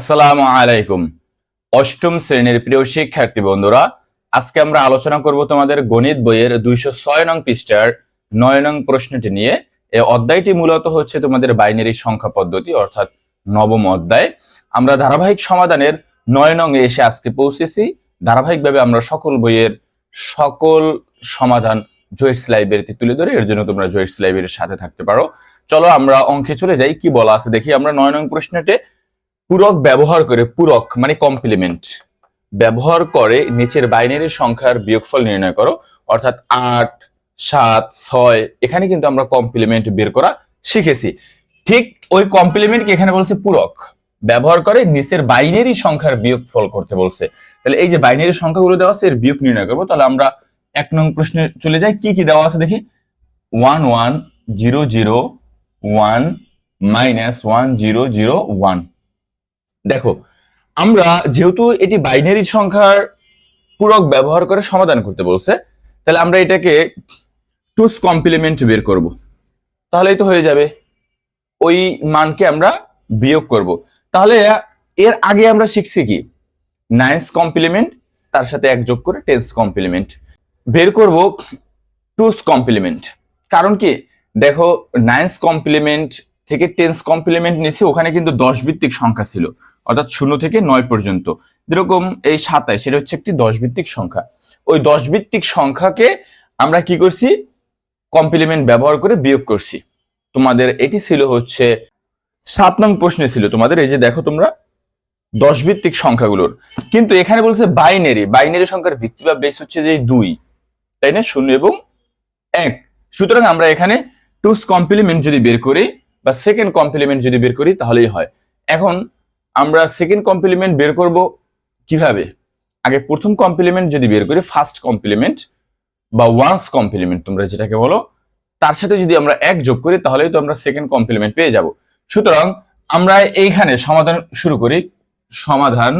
আসসালামু আলাইকুম। অষ্টম শ্রেণির প্রিয় শিক্ষার্থী বন্ধুরা, আজকে আমরা আলোচনা করব তোমাদের গণিত বইয়ের দুইশো ছয় নং পৃষ্ঠার নয় নং প্রশ্নটি নিয়ে। এই অধ্যায়টি মূলত হচ্ছে তোমাদের বাইনারি সংখ্যা পদ্ধতি, অর্থাৎ নবম অধ্যায়। আমরা ধারাবাহিক সমাধানের নয় নং এসে আজকে পৌঁছেছি। ধারাবাহিকভাবে আমরা সকল বইয়ের সকল সমাধান জয়েস লাইব্রেরিতে তুলে ধরে, এর জন্য তোমরা জয়েস লাইব্রেরির সাথে থাকতে পারো। চলো আমরা অঙ্কে চলে যাই, কি বলা আছে দেখি। আমরা নয় নং প্রশ্নতে পূরক ব্যবহার করে পূরক মানে কমপ্লিমেন্ট ব্যবহার করে নিচের বাইনারি সংখ্যার বিয়োগফল নির্ণয় করো, অর্থাৎ আট, সাত, ছয়, এখানে কিন্তু আমরা কমপ্লিমেন্ট বের করা শিখেছি। ঠিক ওই কমপ্লিমেন্টকে এখানে বলছে পূরক। ব্যবহার করে নিচের বাইনারি সংখ্যার বিয়োগফল করতে বলছে। তাহলে এই যে বাইনারি সংখ্যাগুলো দেওয়া আছে, এর বিয়োগ নির্ণয় করব। তাহলে আমরা এক নং প্রশ্নে চলে যাই, কি কি দেওয়া আছে দেখি? One one, zero zero, one, minus one, zero zero, one. দেখো, আমরা যেহেতু এটি বাইনারি সংখ্যার পূরক ব্যবহার করে সমাধান করতে বলছে, তাহলে আমরা এটাকে টুস কমপ্লিমেন্ট বের করব। তাহলেই তো হয়ে যাবে। ওই মানকে আমরা বিয়োগ করব। তাহলে এর আগে আমরা শিখছি কি? নাইন্স কমপ্লিমেন্ট তার সাথে এক যোগ করে টেন্স কমপ্লিমেন্ট বের করব টুস কমপ্লিমেন্ট কারণ কি? দেখো নাইন্স কমপ্লিমেন্ট থেকে টেন্স কমপ্লিমেন্ট নিছি ওখানে কিন্তু দশ ভিত্তিক সংখ্যা ছিল। অর্থাৎ শূন্য থেকে নয় পর্যন্ত। যেরকম এই সাতাইশ সেটা হচ্ছে একটি দশ ভিত্তিক সংখ্যা। ওই দশ ভিত্তিক সংখ্যাকে আমরা কি করছি? কমপ্লিমেন্ট ব্যবহার করে বিয়োগ করছি। তোমাদের এটি ছিল হচ্ছে সাত নং প্রশ্নে ছিল তোমাদের, এই যে দেখো তোমরা দশ ভিত্তিক সংখ্যাগুলোর। কিন্তু এখানে বলছে বাইনারি বাইনারি সংখ্যার ভিত্তি বা বেস হচ্ছে যে দুই, তাই না? শূন্য এবং এক। সুতরাং আমরা এখানে টুস কমপ্লিমেন্ট যদি বের করি বা সেকেন্ড কমপ্লিমেন্ট যদি বের করি তাহলেই হয়। এখন আমরা সেকেন্ড কমপ্লিমেন্ট বের করব কীভাবে? আগে প্রথম কমপ্লিমেন্ট যদি বের করি ফার্স্ট কমপ্লিমেন্ট বা ওয়ান্স কমপ্লিমেন্ট তোমরা যেটাকে বলো, তার সাথে যদি আমরা এক যোগ করি, তাহলেই তো আমরা সেকেন্ড কমপ্লিমেন্ট পেয়ে যাব। সুতরাং আমরা এইখানে সমাধান শুরু করি। সমাধান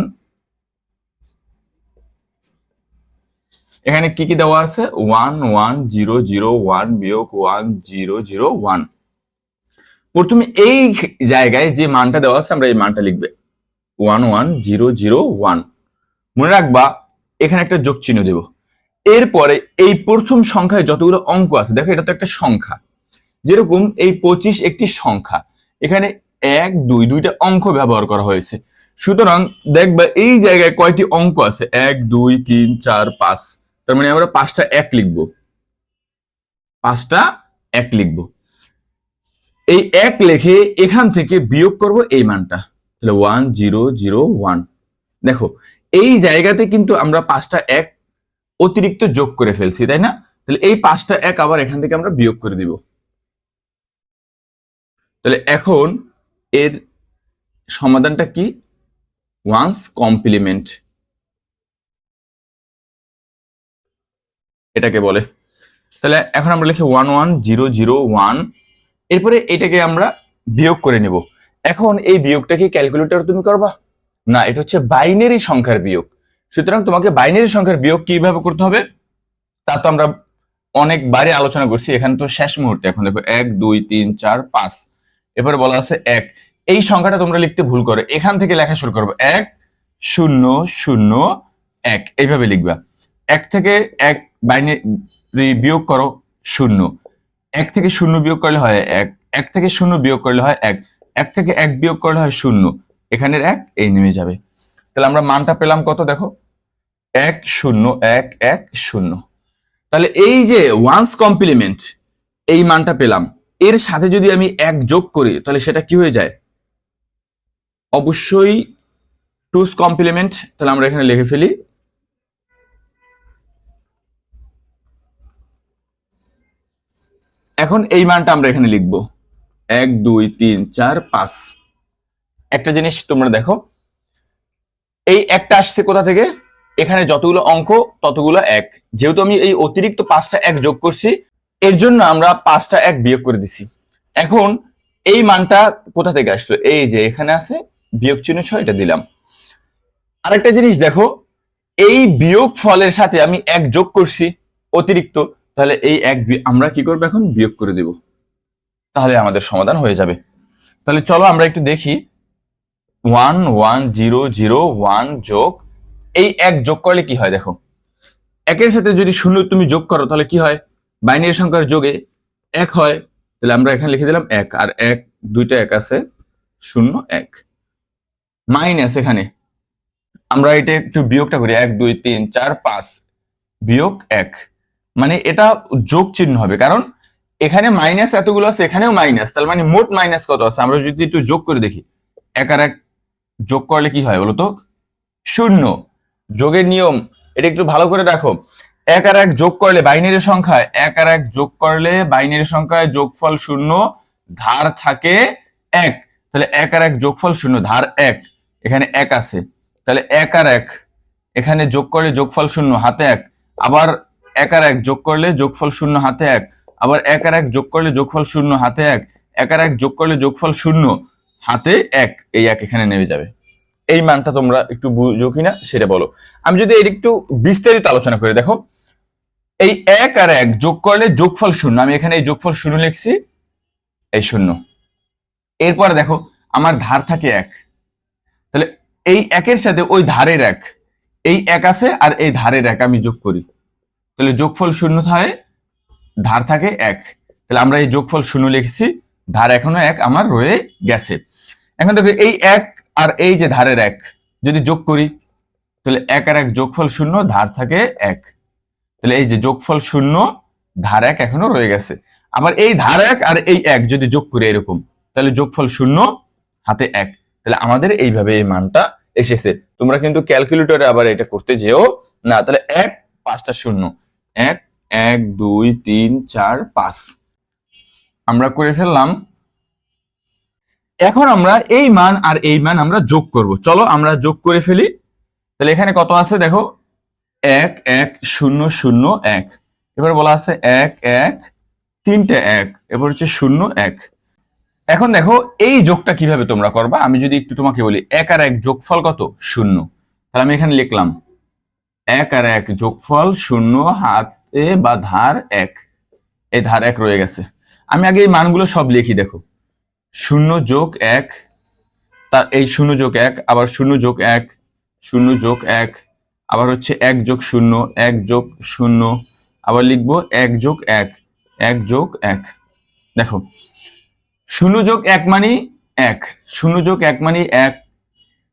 এখানে কি কি দেওয়া আছে? One one zero zero one বিয়োগ ওয়ান জিরো জিরো ওয়ান প্রথমে এই জায়গায় যে মানটা দেওয়া আছে আমরা এই মানটা লিখবে one one zero zero one মনে রাখবা, এখানে একটা যোগ চিহ্ন দেব। এরপরে এই প্রথম সংখ্যায় যতগুলো অঙ্ক আছে, দেখো এটা তো একটা সংখ্যা। যেরকম এই পঁচিশ একটি সংখ্যা, এখানে এক, দুই, দুইটা অঙ্ক ব্যবহার করা হয়েছে। সুতরাং দেখবা এই জায়গায় কয়টি অঙ্ক আছে? এক, দুই, তিন, চার, পাঁচ। তার মানে আমরা পাঁচটা এক লিখব। পাঁচটা এক লিখব। এই এক লেখে এখান থেকে বিয়োগ করব এই মানটা। তাহলে ওয়ান জিরো জিরো ওয়ান দেখো, এই জায়গাতে কিন্তু আমরা পাঁচটা এক অতিরিক্ত যোগ করে ফেলছি, তাই না? তাহলে এই পাঁচটা এক আবার এখান থেকে আমরা বিয়োগ করে দিব। তাহলে এখন এর সমাধানটা কি? ওয়ান্স কমপ্লিমেন্ট এটাকে বলে। তাহলে এখন আমরা লিখি one one zero zero one এরপরে এটাকে আমরা বিয়োগ করে নিব। এখন এই বিয়োগটা কি ক্যালকুলেটর তুমি করবা? না, এটা হচ্ছে বাইনারি সংখ্যার বিয়োগ। সুতরাং তোমাকে বাইনারি সংখ্যার বিয়োগ কীভাবে করতে হবে? তা তো আমরা অনেকবারই আলোচনা করছি, এখানে তো শেষ মুহূর্তে। এখন দেখো, এক, দুই, তিন, চার, পাঁচ। এরপরে বলা আছে এক। এই সংখ্যাটা তোমরা লিখতে ভুল করো। এখান থেকে লেখা শুরু করব। এক, শূন্য শূন্য, এক। এইভাবে লিখবা। এক থেকে এক বাইনারি বিয়োগ করো, শূন্য। এক থেকে শূন্য বিয়োগ করলে হয় এক এক থেকে শূন্য বিয়োগ করলে হয় এক এক থেকে এক বিয়োগ করলে হয় শূন্য। এখানের এক, এই নেমে যাবে। তাহলে আমরা মানটা পেলাম কত দেখো? এক শূন্য, এক এক শূন্য। তাহলে এই যে ওয়ান্স কমপ্লিমেন্ট এই মানটা পেলাম। এর সাথে যদি আমি এক যোগ করি, তাহলে সেটা কি হয়ে যায়? অবশ্যই টুস কমপ্লিমেন্ট, তাহলে আমরা এখানে লিখে ফেলি এখন এই মানটা আমরা এখানে লিখব। এক, দুই, তিন, চার, পাঁচ। একটা জিনিস তোমরা দেখো, এই একটা আসছে কোথা থেকে? এখানে যতগুলো অঙ্ক, ততগুলো এক। যেহেতু আমি এই অতিরিক্ত পাঁচটা এক যোগ করছি, এর জন্য আমরা পাঁচটা এক বিয়োগ করে দিছি। এখন এই মানটা কোথা থেকে আসলো? এই যে এখানে আছে, বিয়োগ চিহ্ন ছয়, এটা দিলাম। আরেকটা জিনিস দেখো, এই বিয়োগ ফলের সাথে আমি এক যোগ করছি, অতিরিক্ত। তাহলে এই এক আমরা কি করব এখন? বিয়োগ করে দেব। তাহলে আমাদের সমাধান হয়ে যাবে। তাহলে চলো আমরা একটু দেখি। One one, zero zero, one যোগ, এই এক যোগ করলে কি হয় দেখো? একের সাথে যদি শূন্য তুমি যোগ করো, তাহলে কি হয়? বাইনারি সংখ্যার যোগে এক হয়। তাহলে আমরা এখানে লিখে দিলাম এক। আর এক, দুইটা এক আছে। শূন্য এক। মাইনাস এখানে। আমরা এটা একটু বিয়োগটা করি। এক, দুই, তিন, চার, পাঁচ। বিয়োগ এক। মানে এটা যোগ চিহ্ন হবে। কারণ এখানে মাইনাস এতগুলো আছে, এখানেও মাইনাস তাহলে মানে মোট মাইনাস কত আছে? আমরা যদি একটু যোগ করে দেখি। এক আর এক যোগ করলে কি হয় বলতো? শূন্য। যোগের নিয়ম, এটা একটু ভালো করে রাখো এক আর এক যোগ করলে বাইনারি সংখ্যায় এক আর এক যোগ করলে বাইনারি সংখ্যায় যোগফল শূন্য, ধার থাকে এক। তাহলে এক আর এক যোগফল শূন্য, ধার এক। এখানে এক আছে। তাহলে এক আর এক, এখানে যোগ করলে যোগফল শূন্য, হাতে এক। আবার এক আর এক যোগ করলে যোগফল শূন্য, হাতে এক। আবার এক আর এক যোগ করলে যোগফল শূন্য, হাতে এক। এক আর এক যোগ করলে যোগফল শূন্য, হাতে এক। এই এক এখানে নেমে যাবে। এই মানটা তোমরা একটু বুঝো কিনা সেটা বলো। আমি যদি এর একটু বিস্তারিত আলোচনা করে, দেখো। এই এক আর এক যোগ করলে যোগফল শূন্য, আমি এখানে এই যোগফল শূন্য লিখছি, এই শূন্য। এরপরে দেখো, আমার ধার থাকে এক। তাহলে এই একের সাথে ওই ধারের এক, এই এক আছে আর এই ধারের এক আমি যোগ করি। তাহলে যোগফল শূন্য থাকে, ধার থাকে এক। তাহলে আমরা এই যোগফল শূন্য লিখেছি, ধার এখনও এক, আমার রয়ে গেছে। এখন দেখো, এই এক আর এই যে ধারের এক, যদি যোগ করি, তাহলে এক আর এক যোগফল শূন্য, ধার থাকে এক। তাহলে এই যে যোগফল শূন্য, ধার এক এখনও রয়ে গেছে। আবার এই ধার এক আর এই এক যদি যোগ করি এরকম, তাহলে যোগফল শূন্য, হাতে এক। তাহলে আমাদের এইভাবে এই মানটা এসেছে। তোমরা কিন্তু ক্যালকুলেটরে আবার এটা করতে যেও না। তাহলে এক পাঁচটা শূন্য। এক এক, দুই, তিন, চার, পাঁচ। আমরা করে ফেললাম। এখন আমরা এই মান আর এই মান আমরা যোগ করব। চলো আমরা যোগ করে ফেলি। তাহলে এখানে কত আছে দেখো? এক এক, শূন্য শূন্য, এক। এবার বলা আছে এক এক, তিনটে এক। এবার হচ্ছে শূন্য, এক। এখন দেখো, এই যোগটা কীভাবে তোমরা করবা? আমি যদি একটু তোমাকে বলি, এক আর এক যোগফল কত? শূন্য। তাহলে আমি এখানে লিখলাম এক আর এক যোগফল শূন্য, হাতে বা ধার এক। এই ধার এক রয়ে গেছে। আমি আগে এই মানগুলো সব লিখি, দেখো। শূন্য যোগ এক, তার এই শূন্য যোগ এক, আবার শূন্য যোগ এক, শূন্য যোগ এক, আবার হচ্ছে এক যোগ শূন্য, এক যোগ শূন্য, আবার লিখব এক যোগ এক এক যোগ এক। দেখো, শূন্য যোগ এক মানে এক, শূন্য যোগ এক মানে এক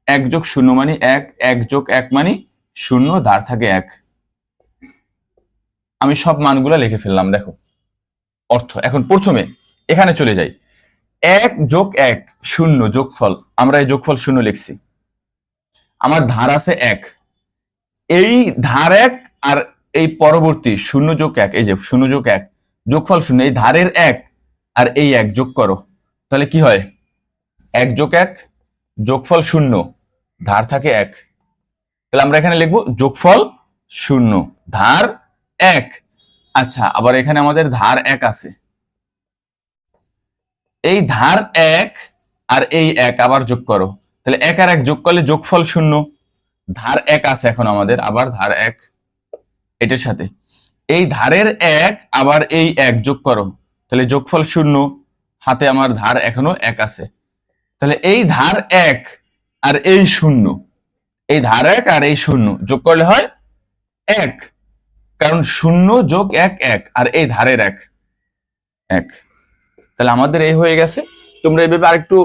এক যোগ শূন্য মানে এক এক যোগ এক মানে শূন্য, ধার থাকে এক। আমি সব মানগুলো লিখে ফেললাম, দেখো। অর্থ, এখন প্রথমে, এখানে চলে যাই। এক যোগ এক, শূন্য, যোগফল। আমরা এই যোগফল শূন্য লিখছি। আমার ধার আছে এক। এই ধার এক আর এই পরবর্তী শূন্য যোগ এক, এই যে শূন্য যোগ এক, যোগফল শূন্য, এই ধারের এক আর এই এক যোগ করো। তাহলে কি হয়? এক যোগ এক, যোগফল শূন্য, ধার থাকে এক। তাহলে আমরা এখানে লিখব যোগফল শূন্য, ধার এক। আচ্ছা আবার এখানে আমাদের ধার এক আছে। এই ধার এক আর এই এক আবার যোগ করো। তাহলে এক আর এক যোগ করলে যোগফল শূন্য, ধার এক আছে এখন আমাদের, আবার ধার এক এটার সাথে। এই ধারের এক আবার এই এক যোগ করো। তাহলে যোগফল শূন্য, হাতে আমার ধার এখনও এক আছে। তাহলে এই ধার এক আর এই শূন্য এই ধার এক আর এই শূন্য যোগ করলে হয় এক। কারণ শূন্য যোগ এক এক। আর এই ধারের এক এক। তাহলে আমাদের এই হয়ে গেছে। তোমরা এইভাবে আরেকটু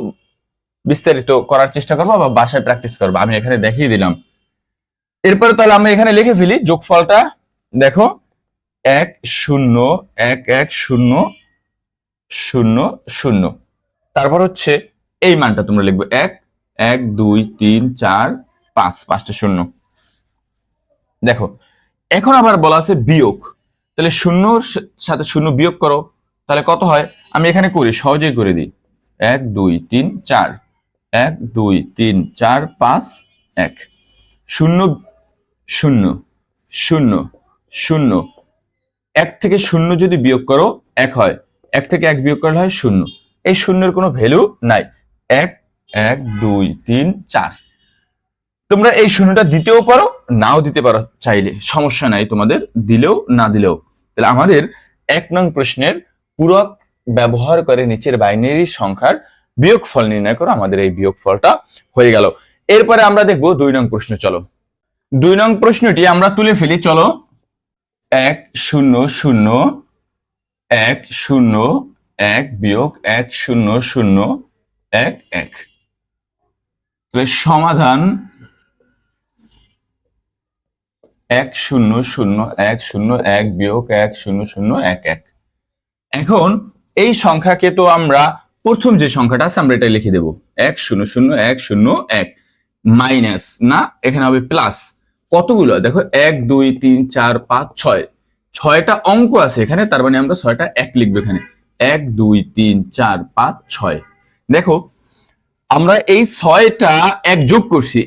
বিস্তারিত করার চেষ্টা করব বা বাসায় প্র্যাকটিস করব। আমি এখানে দেখিয়ে দিলাম। এরপরে তাহলে আমি এখানে লিখে ফেলি, যোগফলটা দেখো, এক শূন্য, এক এক শূন্য শূন্য শূন্য। তারপর হচ্ছে এই মানটা তোমরা লিখবে, এক এক, দুই, তিন, চার পাঁচ, পাঁচটা শূন্য। দেখো, এখন আবার বলা আছে বিয়োগ। তাহলে শূন্যর সাথে শূন্য বিয়োগ করো, তাহলে কত হয়? আমি এখানে করি সহজেই করে দিই। এক, দুই, তিন, চার। এক, দুই, তিন, চার, পাঁচ, এক। শূন্য শূন্য শূন্য শূন্য। এক থেকে শূন্য যদি বিয়োগ করো, এক হয়। এক থেকে এক বিয়োগ করলে হয় শূন্য। এই শূন্যের কোনো ভ্যালু নাই। এক এক, দুই, তিন, চার। তোমরা এই শূন্যটা দিতেও পারো, নাও দিতে পারো চাইলে। সমস্যা নাই, তোমাদের দিলেও না দিলেও। তাহলে আমাদের এক নং প্রশ্নের পূরক ব্যবহার করে নিচের বাইনারি সংখ্যার বিয়োগ ফল নির্ণয় করো, আমাদের এই বিয়োগ ফলটা হয়ে গেল। এরপরে আমরা দেখব দুই নং প্রশ্ন, চলো। দুই নং প্রশ্নটি আমরা তুলে ফেলি, চলো। এক শূন্য শূন্য, এক শূন্য, এক বিয়োগ এক শূন্য শূন্য, এক এক। সমাধান এক শূন্য শূন্য এক শূন্য এক বিয়োগ এক শূন্য শূন্য এক এক। এখন এই সংখ্যাকে তো আমরা প্রথম যে সংখ্যাটা আছে আমরা এটা লিখে দেব। এক শূন্য শূন্য এক শূন্য এক। মাইনাস না, এখানে হবে প্লাস। কতগুলো? দেখো, এক, দুই, তিন, চার, পাঁচ, ছয়। ছয়টা অঙ্ক আছে এখানে, তার মানে আমরা ছয়টা এক লিখব এখানে। এক, দুই, তিন, চার, পাঁচ, ছয়। দেখো, আমরা এই ছয়টা এক যোগ করছি।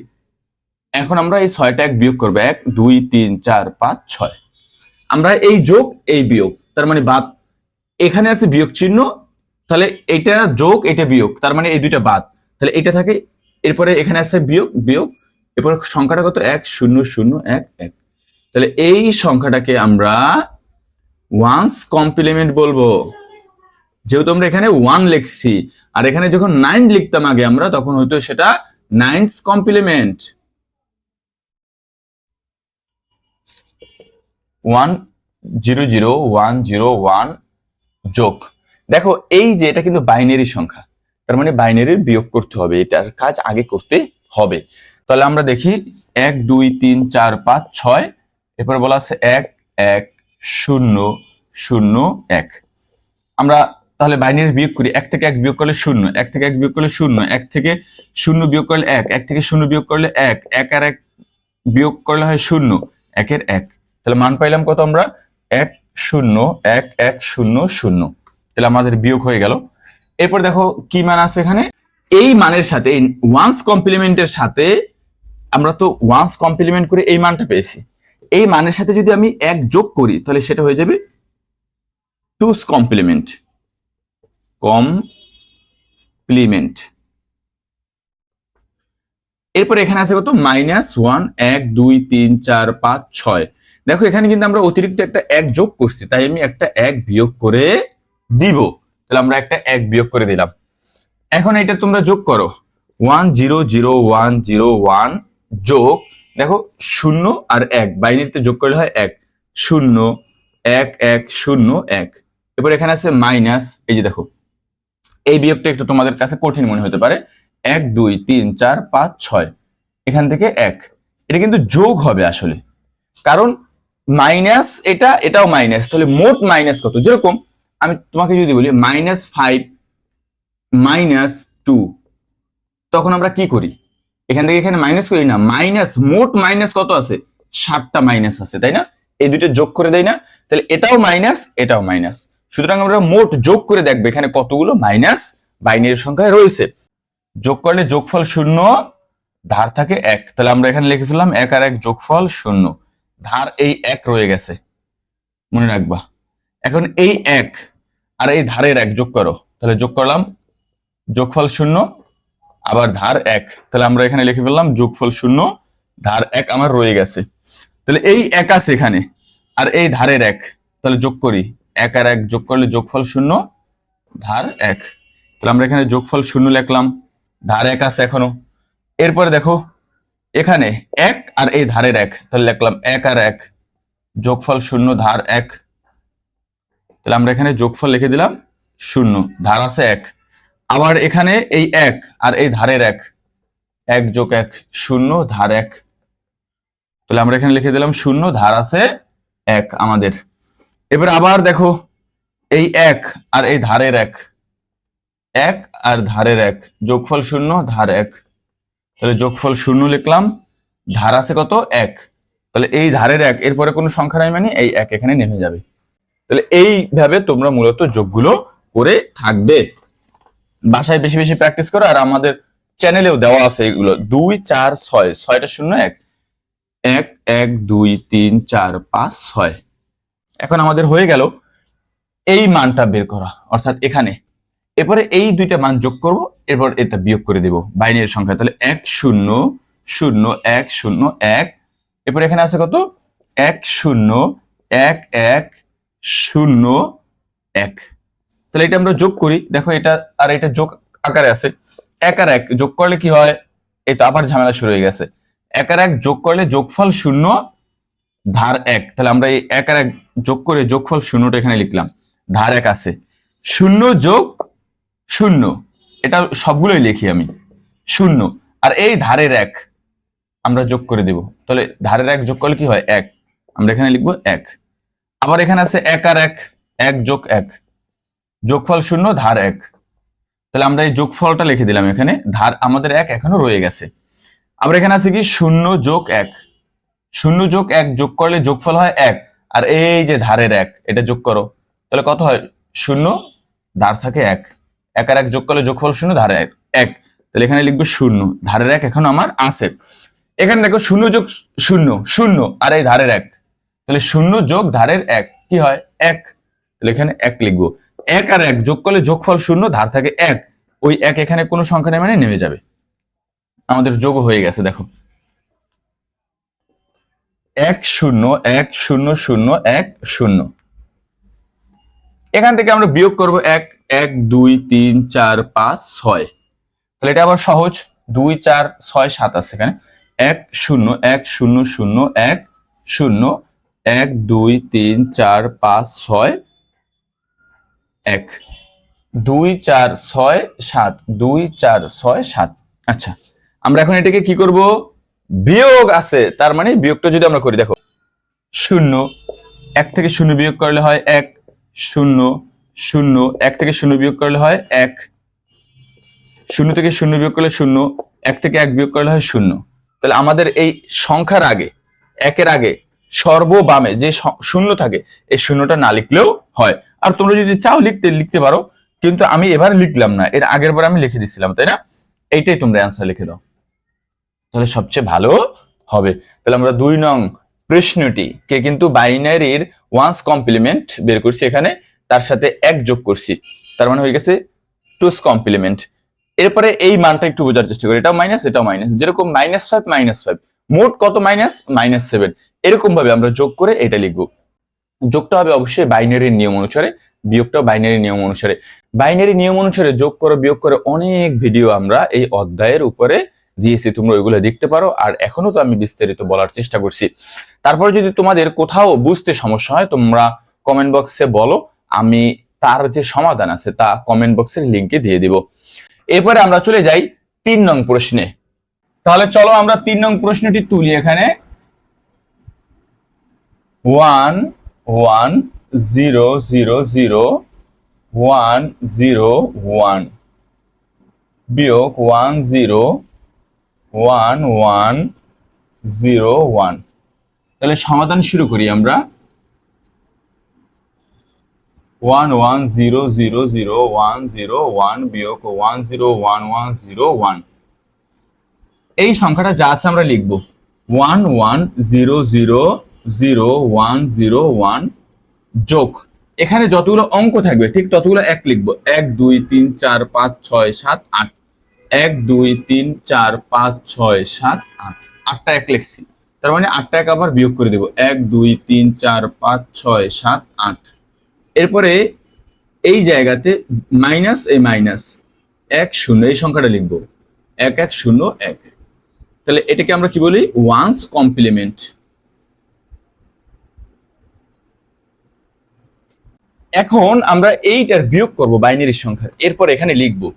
এখন আমরা এই ছয়টা এক বিয়োগ করব। এক, দুই, তিন, চার, পাঁচ, ছয়। আমরা এই যোগ, এই বিয়োগ। তার মানে বাদ। এখানে আছে বিয়োগ চিহ্ন। তাহলে এটা যোগ, এটা বিয়োগ। তার মানে এই দুইটা বাদ। তাহলে এটা থাকে। এরপরে এখানে আছে বিয়োগ বিয়োগ। এরপর সংখ্যাটা কত? এক, শূন্য শূন্য, এক এক। তাহলে এই সংখ্যাটাকে আমরা ওয়ান্স কমপ্লিমেন্ট বলব। যেহেতু আমরা এখানে ওয়ান লিখছি। আর এখানে যখন নাইন লিখতাম আগে আমরা, তখন হয়তো সেটা nine's complement one zero zero one zero one যোগ। দেখো, এই যে এটা কিন্তু বাইনারি সংখ্যা, তার মানে বাইনারির বিয়োগ করতে হবে, এটার কাজ আগে করতে হবে। তাহলে আমরা দেখি, এক, দুই, তিন, চার, পাঁচ, ছয়, এরপর বলা আছে এক এক, শূন্য শূন্য, এক। আমরা তাহলে বাইনারি বিয়োগ করি, এক থেকে এক বিয়োগ করলে শূন্য, এক থেকে এক বিয়োগ করলে শূন্য, এক থেকে শূন্য বিয়োগ করলে এক এক থেকে শূন্য বিয়োগ করলে এক এক আর এক বিয়োগ করলে হয় শূন্য, একের এক। তাহলে মান পাইলাম কত আমরা? এক শূন্য, এক এক শূন্য শূন্য। তাহলে আমাদের বিয়োগ হয়ে গেল। এরপর দেখো কি মান আছে এখানে? এই মানের সাথে ওয়ান্স কমপ্লিমেন্টের সাথে আমরা তো ওয়ান্স কমপ্লিমেন্ট করে এই মানটা পেয়েছি। এই মানের সাথে যদি আমি এক যোগ করি, তাহলে সেটা হয়ে যাবে টুস কমপ্লিমেন্ট কমপ্লিমেন্ট এরপর এখানে আছে কত? মাইনাস ওয়ান এক, দুই, তিন, চার, পাঁচ, ছয়। দেখো, এখানে কিন্তু আমরা অতিরিক্ত একটা এক যোগ করছি, তাই আমি একটা এক বিয়োগ করে দিব। তাহলে আমরা একটা এক বিয়োগ করে দিলাম। এখন এটা তোমরা যোগ করো। One zero zero one zero one যোগ, দেখো, শূন্য আর এক, বাইনারিতে যোগ করলে হয় এক। শূন্য, এক এক, শূন্য, এক। এরপর এখানে আছে মাইনাস, এই যে দেখো। এই বিয়োগটা একটু তোমাদের কাছে কঠিন মনে হতে পারে। এক, দুই, তিন, চার, পাঁচ, ছয়। এখান থেকে এক। এটা কিন্তু যোগ হবে আসলে। কারণ মাইনাস এটা, এটাও মাইনাস। তাহলে মোট মাইনাস কত? যেরকম আমি তোমাকে যদি বলি মাইনাস ফাইভ, মাইনাস টু, তখন আমরা কি করি? এখান থেকে এখানে মাইনাস করি না, মাইনাস, মোট মাইনাস কত আছে? সাতটা মাইনাস আছে, তাই না? এই দুটো যোগ করে দেয় না, তাহলে এটাও মাইনাস এটাও মাইনাস। সুতরাং আমরা মোট যোগ করে দেখব এখানে কতগুলো মাইনাস বাইনারি সংখ্যায় রয়েছে। যোগ করলে যোগফল শূন্য, ধার থাকে এক। তাহলে আমরা এখানে লিখে ফেললাম এক আর এক যোগফল শূন্য। ধার এই এক রয়ে গেছে। মনে রাখবা। এখন এই এক আর এই ধারের এক যোগ করো। তাহলে যোগ করলাম, যোগফল শূন্য, আবার ধার এক। তাহলে আমরা এখানে লিখে ফেললাম, যোগফল শূন্য, ধার এক আমার রয়ে গেছে। তাহলে এই এক আছে এখানে, আর এই ধারের এক। তাহলে যোগ করি, এক আর এক যোগ করলে যোগফল শূন্য, ধার এক। তাহলে আমরা এখানে যোগফল শূন্য লিখলাম, ধার এক আছে এখনও। এরপরে দেখো এখানে এক আর এই ধারের এক। তাহলে লিখলাম এক আর এক। যোগফল শূন্য, ধার এক। তাহলে আমরা এখানে যোগফল লিখে দিলাম শূন্য, ধার আছে এক। আবার এখানে এই এক আর এই ধারের এক। এক যোগ এক, শূন্য, ধার এক। তাহলে আমরা এখানে লিখে দিলাম শূন্য, ধার আছে এক আমাদের। এবার আবার দেখো, এই এক আর এই ধারের এক। এক আর ধারের এক। যোগফল শূন্য, ধার এক। তাহলে যোগফল শূন্য লিখলাম, ধার আছে কত? এক। তাহলে এই ধারের এক, এরপরে কোনো সংখ্যা নাই মানে এই এক এখানে নেমে যাবে। তাহলে এইভাবে তোমরা মূলত যোগগুলো করে থাকবে। বাসায় বেশি বেশি প্র্যাকটিস করো, আর আমাদের চ্যানেলেও দেওয়া আছে এগুলো। দুই, চার, ছয়। ছয়টা শূন্য এক। এক এক, দুই, তিন, চার, পাঁচ, ছয়। এখন আমাদের হয়ে গেল এই মানটা বের করা। অর্থাৎ এখানে এরপরে এই দুইটা মান যোগ করব, এরপর এটা বিয়োগ করে দেব বাইনের সংখ্যা, তাহলে এক শূন্য শূন্য, এক শূন্য, এক। এরপর এখানে আছে কত? এক শূন্য, এক এক, শূন্য, এক। তাহলে এটা আমরা যোগ করি, দেখো এটা, আর এটা যোগ আকারে আছে। এক আর এক যোগ করলে কি হয়? এই তো আবার ঝামেলা শুরু হয়ে গেছে। এক আর এক যোগ করলে যোগফল শূন্য ধার এক। তাহলে আমরা এই এক আর এক যোগ করে যোগফল শূন্যটা এখানে লিখলাম। ধার এক আছে। শূন্য যোগ শূন্য। এটা সবগুলোই লিখি আমি। শূন্য। আর এই ধারের এক আমরা যোগ করে দেব। তাহলে ধারের এক যোগ করলে কি হয়? এক। আমরা এখানে লিখব এক। আবার এখানে আছে এক আর এক। এক যোগ এক। যোগফল শূন্য, ধার এক। তাহলে আমরা এই যোগফলটা লিখে দিলাম এখানে। ধার আমাদের এক এখনও রয়ে গেছে। আবার এখানে আছে কি? শূন্য যোগ এক। শূন্য যোগ এক যোগ করলে যোগফল হয় এক। আর এই যে ধারের এক, এটা যোগ করো। তাহলে কত হয়? শূন্য, ধার থাকে এক। এক আর এক যোগ করলে যোগফল শূন্য, ধারে এক। এক। তাহলে এখানে লিখব শূন্য, ধারের এক এখন আমার আছে। এখানে দেখো শূন্য যোগ শূন্য শূন্য, আর এই ধারের এক। তাহলে শূন্য যোগ ধারের এক, কি হয়? এক। তাহলে এখানে এক লিখব। এক আর এক যোগ করলে যোগফল শূন্য, ধার থাকে এক। ওই এক এখানে কোনো সংখ্যা নেই মানে নেমে যাবে। আমাদের যোগ হয়ে গেছে, দেখো। এক শূন্য এক শূন্য শূন্য, এক শূন্য। এখান থেকে আমরা বিয়োগ করব এক এক, দুই, তিন, চার, পাঁচ, ছয়। তাহলে এটা আবার সহজ। দুই, চার, ছয়, সাত আছে এখানে। এক, শূন্য এক, শূন্য শূন্য, এক শূন্য, এক, দুই, তিন, চার, পাঁচ, ছয়, এক। দুই, চার, ছয়, সাত। দুই, চার, ছয়, সাত। আচ্ছা আমরা এখন এটাকে কি করব? বিয়োগ আছে। তার মানে বিয়োগটা যদি আমরা করি, দেখো, শূন্য। এক থেকে শূন্য বিয়োগ করলে হয় এক শূন্য শূন্য, এক থেকে শূন্য বিয়োগ করলে হয় এক। শূন্য থেকে শূন্য বিয়োগ করলে শূন্য, এক থেকে এক বিয়োগ করলে হয় শূন্য। তাহলে আমাদের এই সংখ্যার আগে, একের আগে, সর্ববামে যে শূন্য থাকে, এই শূন্যটা না লিখলেও হয়। আর তোমরা যদি চাও লিখতে লিখতে পারো, কিন্তু আমি এবার লিখলাম না, এর আগের বার আমি লিখে দিছিলাম, তাই না? এইটাই তোমরা অ্যান্সার লিখে দাও। তাহলে সবচেয়ে ভালো হবে। তাহলে আমরা দুই নং প্রশ্নটি, কে কিন্তু বাইনারির ওয়ান্স কমপ্লিমেন্ট বের করছি এখানে, তার সাথে এক যোগ করছি। তার মানে হয়ে গেছে টুস কমপ্লিমেন্ট এরপরে এই মানটা একটু বোঝার চেষ্টা করি, এটাও মাইনাস এটাও মাইনাস যেরকম মাইনাস ফাইভ মাইনাস ফাইভ মোট কত মাইনাস মাইনাস সেভেন এরকম ভাবে আমরা যোগ করে এটা লিখব। যোগটা হবে অবশ্যই বাইনারির নিয়ম অনুসারে, বিয়োগটাও বাইনারি নিয়ম অনুসারে। বাইনারি নিয়ম অনুসারে যোগ করে, বিয়োগ করে, অনেক ভিডিও আমরা এই অধ্যায়ের উপরে দিয়েছি তোমরা ওইগুলো দেখতে পারো। আর এখনও তো আমি বিস্তারিত বলার চেষ্টা করছি। তারপরে যদি তোমাদের কোথাও বুঝতে সমস্যা হয়, তোমরা কমেন্ট বক্সে বলো। আমি তার যে সমাধান আছে, তা কমেন্ট বক্সের লিঙ্কে দিয়ে দিব। এরপরে আমরা চলে যাই তিন নং প্রশ্নে। তাহলে চলো আমরা তিন নং প্রশ্নটি তুলি এখানে। One one, zero zero zero, one zero, one. বিয়োগ one, zero one one, zero, one. তাহলে সমাধান শুরু করি আমরা। One one, zero zero zero, one zero, one বিয়োগ one, zero, one one, zero, one. এই সংখ্যাটা যা আছে আমরা লিখব। One one, zero zero zero, one zero, one যোগ। এখানে যতগুলো অঙ্ক থাকবে, ঠিক ততগুলো এক লিখব। এক, দুই, তিন, চার, পাঁচ, ছয়, সাত, আট। এক, দুই, তিন, চার, পাঁচ, ছয়, সাত, আট। আটটা এক লিখছি। তার মানে আটটা এক আবার বিয়োগ করে দেব। এক, দুই, তিন, চার, পাঁচ, ছয়, সাত, আট। এরপরে এই জায়গাতে মাইনাস, এই মাইনাস এক, শূন্য, এই সংখ্যাটা লিখব। এক এক, শূন্য, এক। তাহলে এটাকে আমরা কি বলি? One's complement. এখন আমরা এইটার বিয়োগ করব বাইনারি সংখ্যা এরপর এখানে লিখব।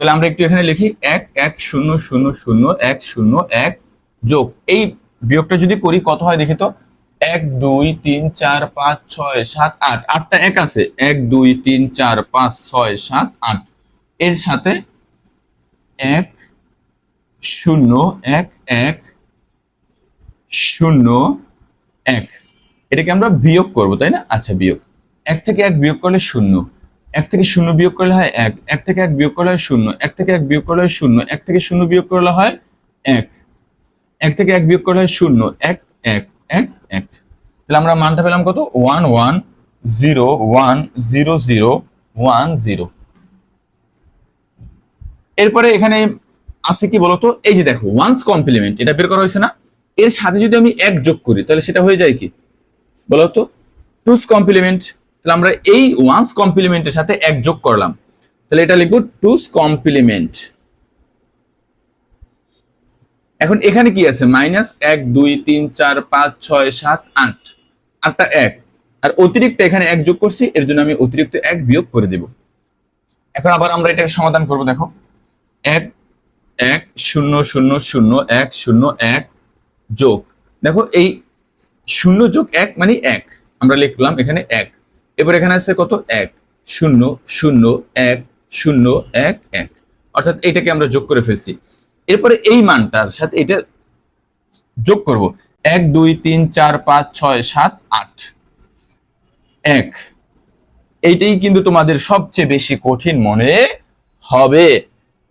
তাহলে আমরা একটু এখানে লিখি এক এক, শূন্য শূন্য শূন্য, এক শূন্য, এক যোগ। এই বিয়োগটা যদি করি, কত হয় দেখি তো? এক, দুই, তিন, চার, পাঁচ, ছয়, সাত, আট। আটটা এক আছে। এক, দুই, তিন, চার, পাঁচ, ছয়, সাত, আট। এর সাথে এক, শূন্য, এক এক, শূন্য, এক। এটাকে আমরা বিয়োগ করব, তাই না? আচ্ছা বিয়োগ। এক থেকে এক বিয়োগ করলে শূন্য। এক থেকে শূন্য বিয়োগ করলে হয় এক এক থেকে এক বিয়োগ করলে হয় শূন্য, এক থেকে এক বিয়োগ করলে হয় শূন্য, এক থেকে শূন্য বিয়োগ করলে হয় এক এক থেকে এক বিয়োগ করলে হয় শূন্য, এক এক এক এক। তাহলে আমরা মানটা পেলাম কত? One one, zero one, zero zero, one, zero. এরপরে এখানে আছে কি বলতো? এই যে দেখো ওয়ান্স কমপ্লিমেন্ট এটা বের করা হয়েছে না? এর সাথে যদি আমি এক যোগ করি, তাহলে সেটা হয়ে যায় কি? বলতো? টুস কমপ্লিমেন্ট তাহলে আমরা এই ওয়ান্স কমপ্লিমেন্টের সাথে এক যোগ করলাম। তাহলে এটা লিখব টুস কমপ্লিমেন্ট এখন এখানে কি আছে? মাইনাস এক, দুই, তিন, চার, পাঁচ, ছয়, সাত, আট। আটটা এক। আর অতিরিক্ত এখানে এক যোগ করছি, এর জন্য আমি অতিরিক্ত এক বিয়োগ করে দেব। এখন আবার আমরা এটাকে সমাধান করব, দেখো। এক এক, শূন্য শূন্য শূন্য, এক শূন্য, এক যোগ। দেখো এই শূন্য যোগ এক মানে এক। আমরা লিখলাম এখানে এক। এবার এখানে আছে কত? এক। শূন্য শূন্য, এক শূন্য, এক এক। অর্থাৎ এইটাকে আমরা যোগ করে ফেলছি। এরপরে এই মানটার সাথে এটা যোগ করব। এক, দুই, তিন, চার, পাঁচ, ছয়, সাত, আট। এক। এইটাই কিন্তু তোমাদের সবচেয়ে বেশি কঠিন মনে হবে।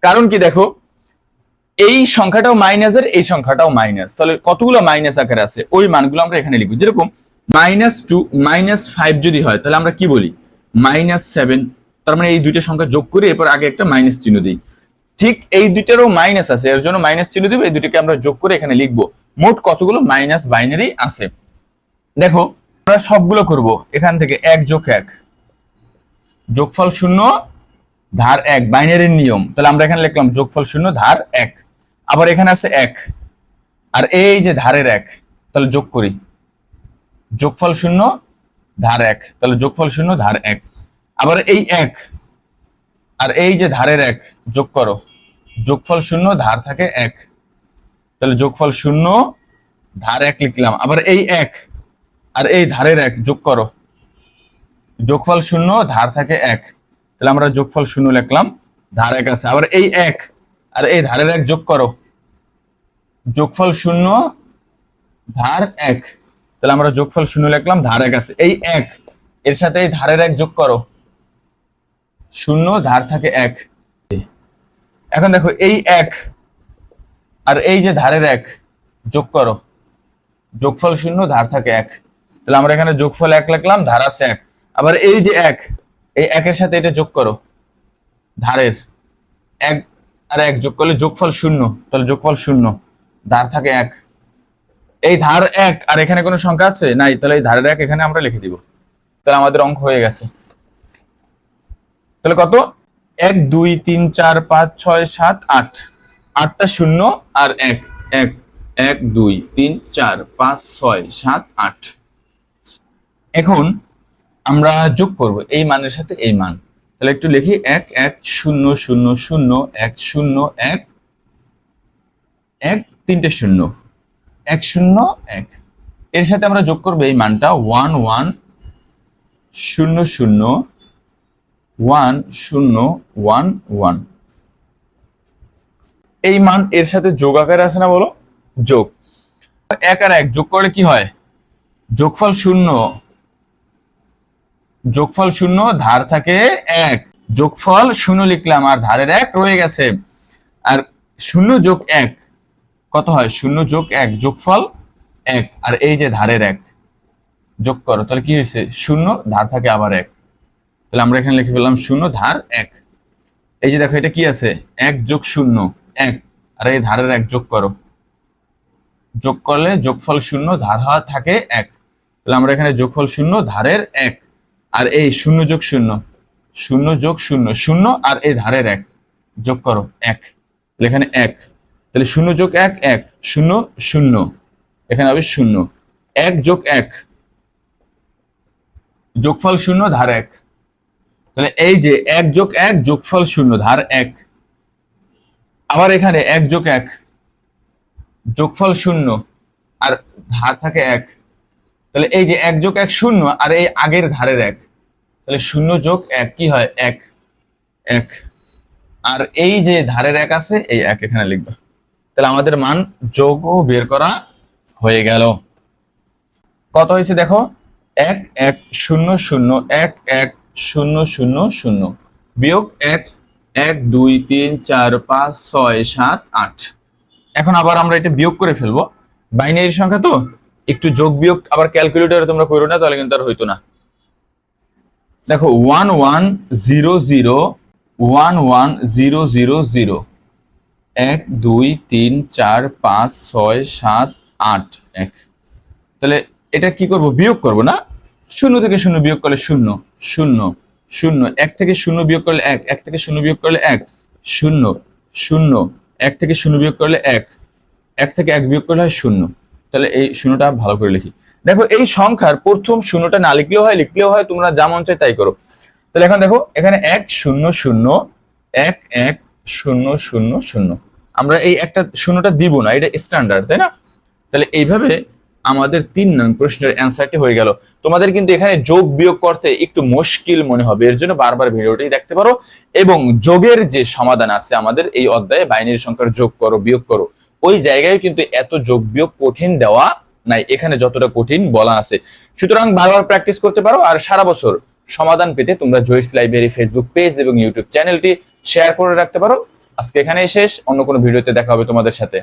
কারণ কি দেখো, এই সংখ্যাটাও মাইনাসের, এই সংখ্যাটাও মাইনাস। তাহলে কতগুলো মাইনাস আকারে আছে? ওই মানগুলো আমরা এখানে লিখব। যেরকম মাইনাস টু, মাইনাস ফাইভ যদি হয়, তাহলে আমরা কি বলি? মাইনাস সেভেন, তার মানে এই দুইটা সংখ্যা যোগ করে এরপর আগে একটা মাইনাস চিহ্ন দিই। ঠিক এই দুইটারও মাইনাস আছে, এর জন্য মাইনাস চিহ্ন দিব, এই দুটোকে আমরা যোগ করে এখানে লিখব। মোট কতগুলো মাইনাস বাইনারি আছে? দেখো, আমরা সবগুলো করব, এখান থেকে এক যোগ এক। যোগফল শূন্য, ধার এক, বাইনারির নিয়ম। তাহলে আমরা এখানে লিখলাম যোগফল শূন্য, ধার এক। আবার এখানে আছে এক। আর এই যে ধারের এক, তাহলে যোগ করি। যোগফল শূন্য, ধার এক। তাহলে যোগফল শূন্য, ধার এক। আবার এই এক, আর এই যে ধারের এক, যোগ করো। যোগফল শূন্য, ধার থাকে এক। তাহলে যোগফল শূন্য, ধার এক লিখলাম। আবার এই এক, আর এই ধারের এক, যোগ করো। যোগফল শূন্য, ধার থাকে এক। তাহলে আমরা যোগফল শূন্য লিখলাম, ধার এক আছে। আবার এই এক, আর এই ধারের এক যোগ করো। যোগফল শূন্য, ধার এক। তাহলে আমরা যোগফল শূন্য লিখলাম, ধার এক আছে। এই এক, এর সাথে এই ধারের এক যোগ করো। শূন্য, ধার থাকে এক। এখন দেখো, এই এক আর এই যে ধারের এক, যোগ করো। যোগফল শূন্য, ধার থাকে এক। তাহলে আমরা এখানে যোগফল এক লিখলাম, ধার আছে এক। আবার এই যে এক, এই একের সাথে এটা যোগ করো। ধারের এক আর এক যোগ করলে যোগফল শূন্য, তাহলে যোগফল শূন্য, ধার থাকে এক। এই ধার এক, আর এখানে কোনো সংখ্যা আছে? নাই, তাহলে এই ধারের এক এখানে আমরা লিখে দিব। তাহলে আমাদের অঙ্ক হয়ে গেছে। তাহলে কত? এক, দুই, তিন, চার, পাঁচ, ছয়, সাত, আট। আটটা শূন্য আর এক। এক এক, দুই, তিন, চার, পাঁচ, ছয়, সাত, আট। এখন আমরা যোগ করব এই মানের সাথে এই মান। তাহলে একটু লিখি, এক এক, শূন্য শূন্য শূন্য, এক শূন্য, এক এক, তিনটে শূন্য। এক শূন্য এক। এর সাথে আমরা যোগ করব এই মানটা ওয়ান ওয়ান শূন্য শূন্য, ওয়ান শূন্য ওয়ান ওয়ান। এই মান এর সাথে যোগ আকারে আছে না বলো? যোগ। এক আর এক, যোগ করলে কি হয়? যোগফল শূন্য। যোগফল শূন্য, ধার থাকে এক। যোগফল শূন্য লিখলাম আর ধারের এক রয়ে গেছে। আর শূন্য যোগ এক। কত হয়? শূন্য যোগ এক, যোগফল এক। আর এই যে ধারের এক, যোগ করো, তাহলে কি হয়েছে? শূন্য, ধার থাকে আবার এক। তাহলে আমরা এখানে লিখে ফেললাম শূন্য, ধার এক। এই যে দেখো, এটা কি আছে? এক যোগ শূন্য, এক। আর এই ধারের এক যোগ করো। যোগ করলে যোগফল শূন্য, ধার হওয়া থাকে এক। তাহলে আমরা এখানে যোগফল শূন্য, ধারের এক। আর এই শূন্য যোগ শূন্য শূন্য যোগ শূন্য শূন্য আর এই ধারের এক। যোগ করো, এক। এখানে এক। তাহলে শূন্য যোগ এক এক। শূন্য শূন্য। এখানে হবে শূন্য। এক যোগ এক। যোগফল শূন্য, ধার এক। তাহলে এই যে এক যোগ এক, যোগফল শূন্য, ধার এক। আবার এখানে এক যোগ এক। যোগফল শূন্য আর ধার থাকে এক। তাহলে এই যে এক যোগ এক শূন্য আর এই আগের ধারের এক। তাহলে শূন্য যোগ এক কি হয়? এক। এক। আর এই যে ধারের এক আছে, এই এক এখানে লিখবে। তাহলে আমাদের মান যোগ বের করা হয়ে গেল। কত হয়েছে দেখো? এক এক, শূন্য শূন্য, এক এক, শূন্য শূন্য শূন্য। বিয়োগ এক এক, দুই, তিন, চার, পাঁচ, ছয়, সাত, আট। এখন আবার আমরা এটা বিয়োগ করে ফেলব। বাইনারি সংখ্যা তো? একটু যোগ বিয়োগ আবার ক্যালকুলেটরে তোমরা করো না, তাহলে কিন্তু আর হইতো না। দেখো one one zero zero one one zero zero zero এক, দুই, তিন, চার, পাঁচ, ছয়, সাত, আট, এক। তাহলে এটা কি করব? বিয়োগ করব না? শূন্য থেকে শূন্য বিয়োগ করলে শূন্য শূন্য শূন্য। এক থেকে শূন্য বিয়োগ করলে এক এক থেকে শূন্য বিয়োগ করলে এক, শূন্য শূন্য। এক থেকে শূন্য বিয়োগ করলে এক এক থেকে এক বিয়োগ করলে হয় শূন্য। তাহলে এই শূন্যটা ভালো করে লিখি। দেখো, এই সংখ্যার প্রথম শূন্যটা না লিখলেও হয় লিখলেও হয়, তোমরা যা মন চায় তাই করো। তাহলে এখন দেখো, এখানে এক, শূন্য শূন্য, এক এক শূন্য শূন্য শূন্য। আমরা এই একটা শূন্যটা দিব না, এটা স্ট্যান্ডার্ড তাই না? তাহলে এইভাবে আমাদের তিন নং প্রশ্নের অ্যান্সারটি হয়ে গেল। তোমাদের কিন্তু এখানে যোগ বিয়োগ করতে একটু মুশকিল মনে হবে, এর জন্য বারবার ভিডিওটি দেখতে পারো। এবং যোগের যে সমাধান আছে আমাদের এই অধ্যায়ে বাইনারি সংখ্যার যোগ করো, বিয়োগ করো, ওই জায়গায় কিন্তু এত যোগ বিয়োগ কঠিন দেওয়া নাই, এখানে যতটা কঠিন বলা আছে। সুতরাং বারবার প্র্যাকটিস করতে পারো, আর সারা বছর সমাধান পেতে তোমরা জয়স লাইব্রেরি ফেসবুক পেজ এবং ইউটিউব চ্যানেলটি শেয়ার করে রাখতে পারো। আজকে এখানেই শেষ। অন্য কোনো ভিডিওতে দেখা হবে তোমাদের সাথে।